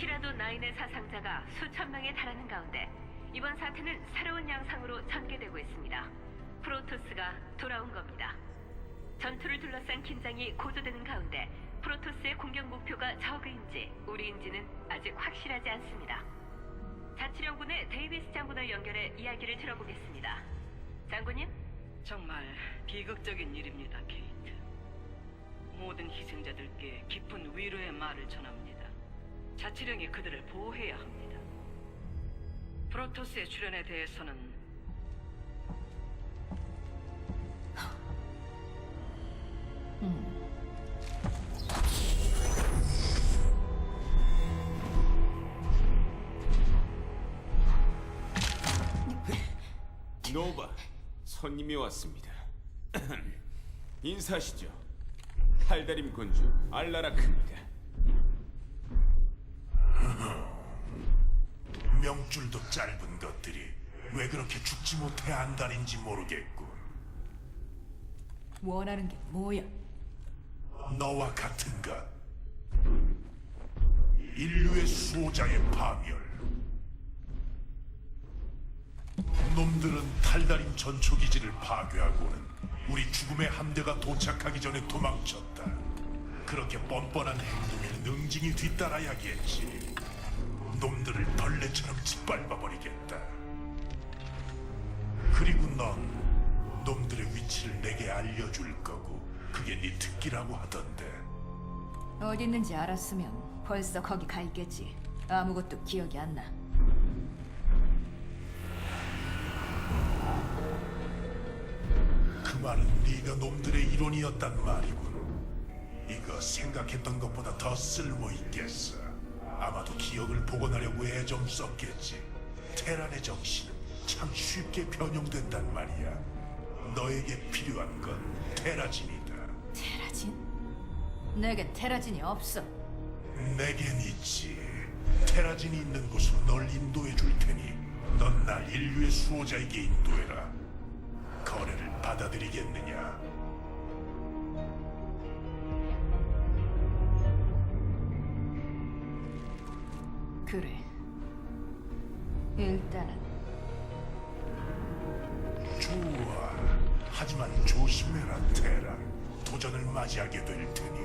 티라도 나인의 사상자가 수천 명에 달하는 가운데 이번 사태는 새로운 양상으로 전개되고 있습니다. 프로토스가 돌아온 겁니다. 전투를 둘러싼 긴장이 고조되는 가운데 프로토스의 공격 목표가 저그인지 우리인지는 아직 확실하지 않습니다. 자치령군의 데이비스 장군을 연결해 이야기를 들어보겠습니다. 장군님, 정말 비극적인 일입니다, 케이트. 모든 희생자들께 깊은 위로의 말을 전합니다. 자치령이 그들을 보호해야 합니다. 프로토스의 출연에 대해서는 노바, 손님이 왔습니다. 인사하시죠. 팔다림 군주 알라라크입니다. 명줄도 짧은 것들이 왜 그렇게 죽지 못해 안달인지 모르겠고 원하는 게 뭐야? 너와 같은 것. 인류의 수호자의 파멸. 놈들은 탈다림 전초기지를 파괴하고는 우리 죽음의 함대가 도착하기 전에 도망쳤다. 그렇게 뻔뻔한 행동에는 응징이 뒤따라야겠지 놈들을 벌레처럼 짓밟아버리겠다 그리고 넌 놈들의 위치를 내게 알려줄 거고 그게 네 특기라고 하던데 어디 있는지 알았으면 벌써 거기 가 있겠지. 아무것도 기억이 안 나. 그 말은 네가 놈들의 일원이었단 말이군 이거 생각했던 것보다 더 쓸모 있겠어 아마도 기억을 복원하려고 애좀 썼겠지 테란의 정신은 참 쉽게 변형된단 말이야 너에게 필요한 건 테라진이다 테라진? 내게 테라진이 없어. 내겐 있지. 테라진이 있는 곳으로 널 인도해 줄 테니 넌날 인류의 수호자에게 인도해라. 거래를 받아들이겠느냐? 그래. 일단은 좋아. 하지만 조심해라, 테란. 도전을 맞이하게 될 테니.